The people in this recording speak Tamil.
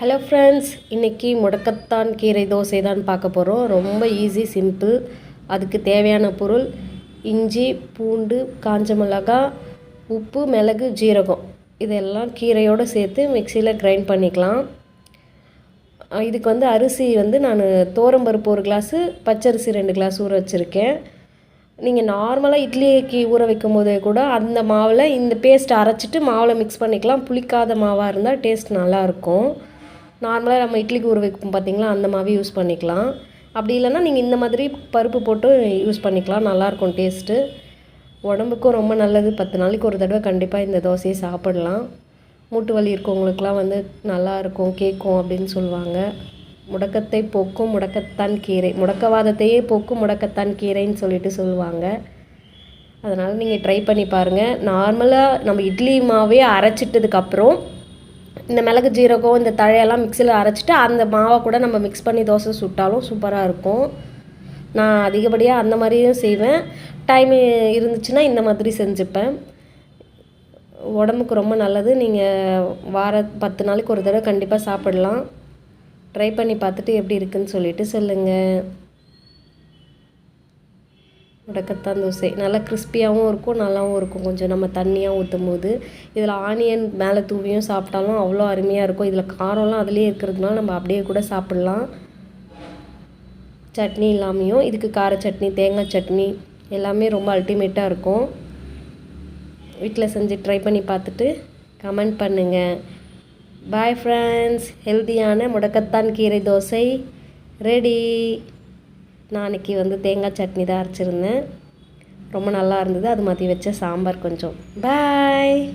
ஹலோ ஃப்ரெண்ட்ஸ் இன்றைக்கி முடக்கத்தான் கீரை தோசை தான் பார்க்க போகிறோம் ரொம்ப ஈஸி சிம்பிள் அதுக்கு தேவையான பொருள் இஞ்சி பூண்டு காஞ்ச மிளகா உப்பு மிளகு ஜீரகம். இதெல்லாம் கீரையோடு சேர்த்து மிக்சியில் கிரைண்ட் பண்ணிக்கலாம். இதுக்கு வந்து அரிசி வந்து நான் தோரம்பருப்பு ஒரு கிளாஸு பச்சரிசி ரெண்டு கிளாஸ் ஊற வச்சுருக்கேன். நீங்கள் நார்மலாக இட்லிக்கு ஊற வைக்கும் போதே கூட அந்த மாவில் இந்த பேஸ்ட் அரைச்சிட்டு மாவில் மிக்ஸ் பண்ணிக்கலாம். புளிக்காத மாவாக இருந்தால் டேஸ்ட் நல்லாயிருக்கும் நார்மலாக நம்ம இட்லிக்கு ஊற வைப்போம் பார்த்தீங்களா அந்த மாவே யூஸ் பண்ணிக்கலாம். அப்படி இல்லைன்னா நீங்கள் இந்த மாதிரி பருப்பு போட்டு யூஸ் பண்ணிக்கலாம் நல்லாயிருக்கும் டேஸ்ட்டு உடம்புக்கும் ரொம்ப நல்லது பத்து நாளைக்கு ஒரு தடவை கண்டிப்பாக இந்த தோசையை சாப்பிடலாம். மூட்டு வலி இருக்கவங்களுக்குலாம் வந்து நல்லாயிருக்கும் கேட்கும் அப்படின்னு சொல்லுவாங்க. முடக்கத்தை போக்கும் முடக்கத்தான் கீரை முடக்கவாதத்தையே போக்கும் முடக்கத்தான் கீரைன்னு சொல்லிட்டு சொல்லுவாங்க. அதனால் நீங்கள் ட்ரை பண்ணி பாருங்கள் நார்மலாக நம்ம இட்லி மாவே அரைச்சிட்டதுக்கப்புறம் இந்த மிளகு ஜீரகம் இந்த தழையெல்லாம் மிக்சியில் அரைச்சிட்டு அந்த மாவை கூட நம்ம மிக்ஸ் பண்ணி தோசை சுட்டாலும் சூப்பராக இருக்கும். நான் அதிகப்படியாக அந்த மாதிரியும் செய்வேன். டைம் இருந்துச்சுன்னா இந்த மாதிரி செஞ்சுப்பேன். உடம்புக்கு ரொம்ப நல்லது. நீங்கள் வார பத்து நாளைக்கு ஒரு தடவை கண்டிப்பாக சாப்பிடலாம். ட்ரை பண்ணி பார்த்துட்டு எப்படி இருக்குன்னு சொல்லிட்டு சொல்லுங்கள் முடக்கத்தான் தோசை. நல்லா கிறிஸ்பியாகவும் இருக்கும் நல்லாவும் இருக்கும். கொஞ்சம் நம்ம தண்ணியாக ஊற்றும் போது இதில் ஆனியன் மேலே தூவியும் சாப்பிட்டாலும் அவ்வளோ அருமையாக இருக்கும். இதில் காரம்லாம் அதுலேயே இருக்கிறதுனால நம்ம அப்படியே கூட சாப்பிட்லாம். சட்னி இல்லாமையும் இதுக்கு கார சட்னி தேங்காய் சட்னி எல்லாமே ரொம்ப அல்டிமேட்டாக இருக்கும். வீட்டில் செஞ்சு ட்ரை பண்ணி பார்த்துட்டு கமெண்ட் பண்ணுங்கள் பாய் ஃப்ரெண்ட்ஸ் ஹெல்த்தியான முடக்கத்தான் கீரை தோசை. ரெடி நாளைக்கு வந்து தேங்காய் சட்னி தான் அரைச்சிருந்தேன். ரொம்ப நல்லா இருந்தது. அது மாதிரி வச்ச சாம்பார் கொஞ்சம். பாய்